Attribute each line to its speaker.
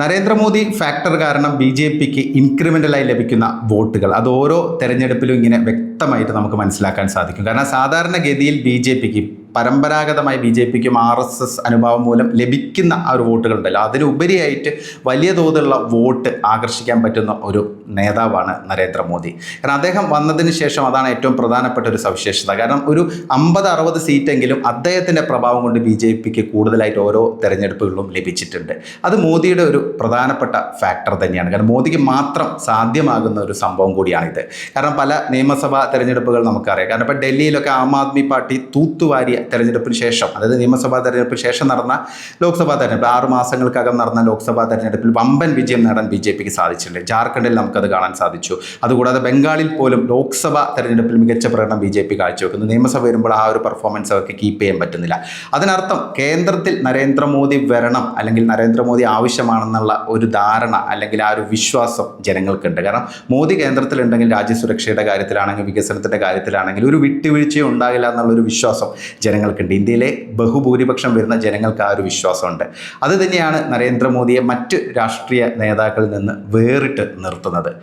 Speaker 1: Narendra Modi factor കാരണം B J പിക്ക് ഇൻക്രിമെന്റലായി ലഭിക്കുന്ന വോട്ടുകൾ. അത് ഓരോ തെരഞ്ഞെടുപ്പിലും ഇങ്ങനെ വ്യക്തമായിട്ട് നമുക്ക് മനസ്സിലാക്കാൻ സാധിക്കും. കാരണം സാധാരണഗതിയിൽ ബി ജെ പിക്ക് പരമ്പരാഗതമായി ബി ജെ പിക്കും ആർ എസ് എസ് അനുഭാവം മൂലം ലഭിക്കുന്ന ആ ഒരു വോട്ടുകളുണ്ടല്ലോ. അതിലുപരിയായിട്ട് വലിയ തോതിലുള്ള വോട്ട് ആകർഷിക്കാൻ പറ്റുന്ന ഒരു നേതാവാണ് നരേന്ദ്രമോദി. കാരണം അദ്ദേഹം വന്നതിന് ശേഷം അതാണ് ഏറ്റവും പ്രധാനപ്പെട്ട ഒരു സവിശേഷത. കാരണം ഒരു അമ്പത് അറുപത് സീറ്റെങ്കിലും അദ്ദേഹത്തിന്റെ പ്രഭാവം കൊണ്ട് ബി ജെ പിക്ക് കൂടുതലായിട്ട് ഓരോ തെരഞ്ഞെടുപ്പുകളിലും ലഭിച്ചിട്ടുണ്ട്. അത് മോദിയുടെ ഒരു പ്രധാനപ്പെട്ട ഫാക്ടർ തന്നെയാണ്. കാരണം മോദിക്ക് മാത്രം സാധ്യമാകുന്ന ഒരു സംഭവം കൂടിയാണിത്. കാരണം പല നിയമസഭാ തെരഞ്ഞെടുപ്പുകൾ നമുക്കറിയാം. കാരണം ഇപ്പോൾ ഡൽഹിയിലൊക്കെ ആം ആദ്മി പാർട്ടി തൂത്തുവാരിയ തെരഞ്ഞെടുപ്പിന് ശേഷം അതായത് നിയമസഭാ തെരഞ്ഞെടുപ്പിന് ശേഷം നടന്ന ലോക്സഭാ തെരഞ്ഞെടുപ്പ് ആറു മാസങ്ങൾക്കകം നടന്ന ലോക്സഭാ തെരഞ്ഞെടുപ്പിൽ വമ്പൻ വിജയം നേടാൻ ബി ജെ പിക്ക് സാധിച്ചിട്ടുണ്ട്. ജാർഖണ്ഡിൽ നമുക്കത് കാണാൻ സാധിച്ചു. അതുകൂടാതെ ബംഗാളിൽ പോലും ലോക്സഭാ തെരഞ്ഞെടുപ്പിൽ മികച്ച പ്രകടനം ബി ജെ പി കാഴ്ചവെക്കുന്നു. നിയമസഭ വരുമ്പോൾ ആ ഒരു പെർഫോമൻസ് അവർക്ക് കീപ്പ് ചെയ്യാൻ പറ്റുന്നില്ല. അതിനർത്ഥം കേന്ദ്രത്തിൽ നരേന്ദ്രമോദി വരണം അല്ലെങ്കിൽ നരേന്ദ്രമോദി ആവശ്യമാണെന്നുള്ള ഒരു ധാരണ അല്ലെങ്കിൽ ആ ഒരു വിശ്വാസം ജനങ്ങൾക്കുണ്ട്. കാരണം മോദി കേന്ദ്രത്തിലുണ്ടെങ്കിൽ രാജ്യസുരക്ഷയുടെ കാര്യത്തിലാണെങ്കിൽ വികസനത്തിന്റെ കാര്യത്തിലാണെങ്കിൽ ഒരു വിട്ടുവീഴ്ചയും ഉണ്ടാകില്ല എന്നുള്ളൊരു വിശ്വാസം ജനങ്ങൾക്കുണ്ട്. ഇന്ത്യയിലെ ബഹുഭൂരിപക്ഷം വരുന്ന ജനങ്ങൾക്ക് ആ ഒരു വിശ്വാസമുണ്ട്. അത് തന്നെയാണ് നരേന്ദ്രമോദിയെ മറ്റ് രാഷ്ട്രീയ നേതാക്കളിൽ നിന്ന് വേറിട്ട് നിർത്തുന്നത്.